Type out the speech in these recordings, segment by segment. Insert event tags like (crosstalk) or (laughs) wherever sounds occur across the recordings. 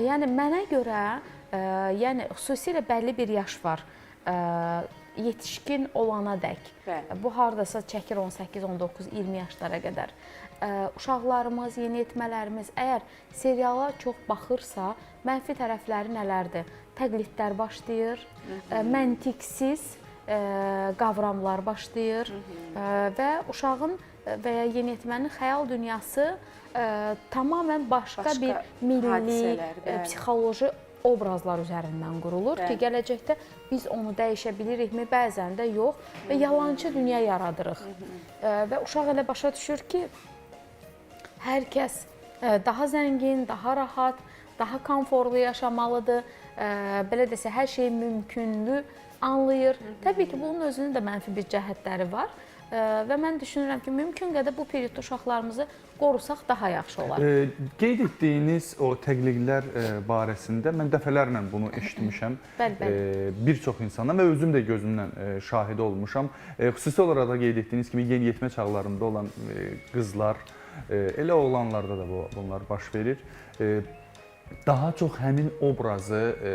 Yəni mənə görə, ə, yəni xüsusilə bəlli bir yaş var. Ə, yetişkin olana dək. Bəli. Bu hardasa çəkir 18, 19, 20 yaşlara qədər. Ə, uşaqlarımız, yeniyetmələrimiz əgər seriala çox baxırsa, mənfi tərəfləri nələrdir? Təqlidlər başlayır, ə, məntiqsiz ə, qavramlar başlayır ə, və uşağın və ya yeniyetmənin xəyal dünyası ə, tamamilə başqa, Başqa bir milli, hadisələr, ə, psixoloji obrazlar üzərindən qurulur ki, Bəli. gələcəkdə biz onu dəyişə bilirikmi? Bəzən də yox və yalançı dünya yaradırıq. Ə, Və uşaq elə başa düşür ki, hər kəs ə, daha zəngin, daha rahat, daha komfortlu yaşamalıdır. Belə desə, hər şey mümkündür anlayır. Təbii ki, bunun özünün də mənfi bir cəhətləri var. Və mən düşünürəm ki, mümkün qədər bu periodda uşaqlarımızı qorusaq daha yaxşı olar. E, qeyd etdiyiniz o təqliqlər e, barəsində mən dəfələrlə bunu (laughs) eşitmişəm. Bəli, bəli. E, bir çox insandan və özüm də gözümlə e, şahidi olmuşam. E, xüsusi olaraq da qeyd etdiyiniz kimi yeniyetmə çağlarında olan e, qızlar, e, elə oğlanlarda da bu bunlar baş verir. E, daha çox həmin obrazı e,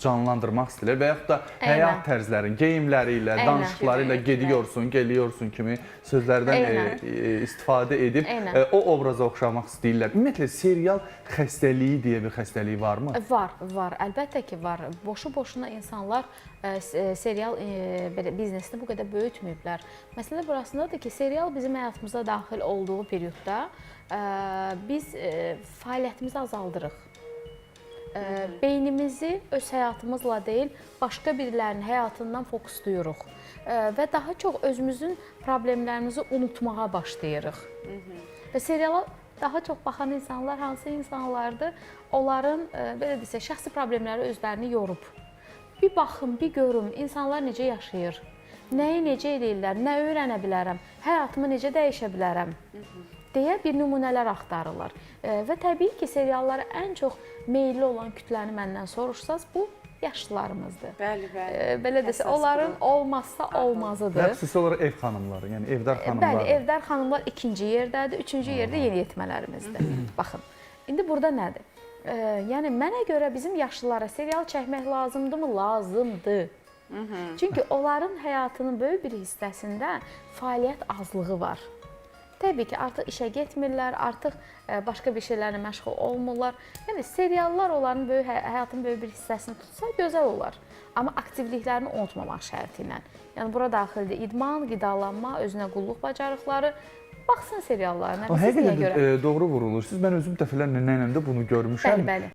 canlandırmaq istəyirlər və yaxud da Eynən. həyat tərzlərin, geyimləri ilə, danışıqları ilə gediyorsun, geliyorsun kimi sözlərdən e, e, istifadə edib e, o obraza oxşamaq istəyirlər. Ümumiyyətlə serial xəstəliyi deyə bir xəstəlik varmı? Var, var. Əlbəttə ki, var. Boşu-boşuna insanlar s- ə, serial ə, belə biznesini bu qədər böyütməyiblər. Məsələ burasındadır ki, serial bizim həyatımıza daxil olduğu periodda biz ə, fəaliyyətimizi azaldırıq. Ə, beynimizi öz həyatımızla deyil, başqa birilərinin həyatından fokuslayırıq Ə, və daha çox özümüzün problemlərimizi unutmağa başlayırıq. Və seriala daha çox baxan insanlar hansı insanlardır? Onların e, belə desə, şəxsi problemləri özlərini yorub. Bir baxım, bir görüm, insanlar necə yaşayır? Nəyi necə eləyirlər? Nə öyrənə bilərəm? Həyatımı necə dəyişə bilərəm? Deyə bir nümunələr axtarırlar. E, Və təbii ki, seriallara ən çox meylli olan kütləni məndən soruşsaz, bu yaşlılarımızdır. Bəli, bəli. E, Belə desə, onların olmazsa Və olmazıdır. xüsusi olaraq ev xanımları, yəni evdar xanımlar. Bəli, evdar xanımlar ikinci yerdədir, üçüncü yerdə yeniyetmələrimizdir. (clears throat) Baxın, indi burada nədir? E, yəni mənə görə bizim yaşlılara serial çəkmək lazımdırmı? Lazımdır. Çünki onların həyatının böyük bir hissəsində fəaliyyət azlığı var. Təbii ki, artıq işə getmirlər, artıq e, başqa bir şeylərlə məşğul olmurlar. Yəni seriallar onların böyük hə- həyatın böyük bir hissəsini tutsa gözəl olar. Amma aktivliklərini unutmamaq şərti ilə. Yəni bura daxildir idman, qidalanma, özünə qulluq bacarıqları. Baxsın seriallarına. Siz həqiqətən e, doğru vurulursunuz. Mən özüm dəfələrlə nənəmdə bunu görmüşəm. Bəli, bəli.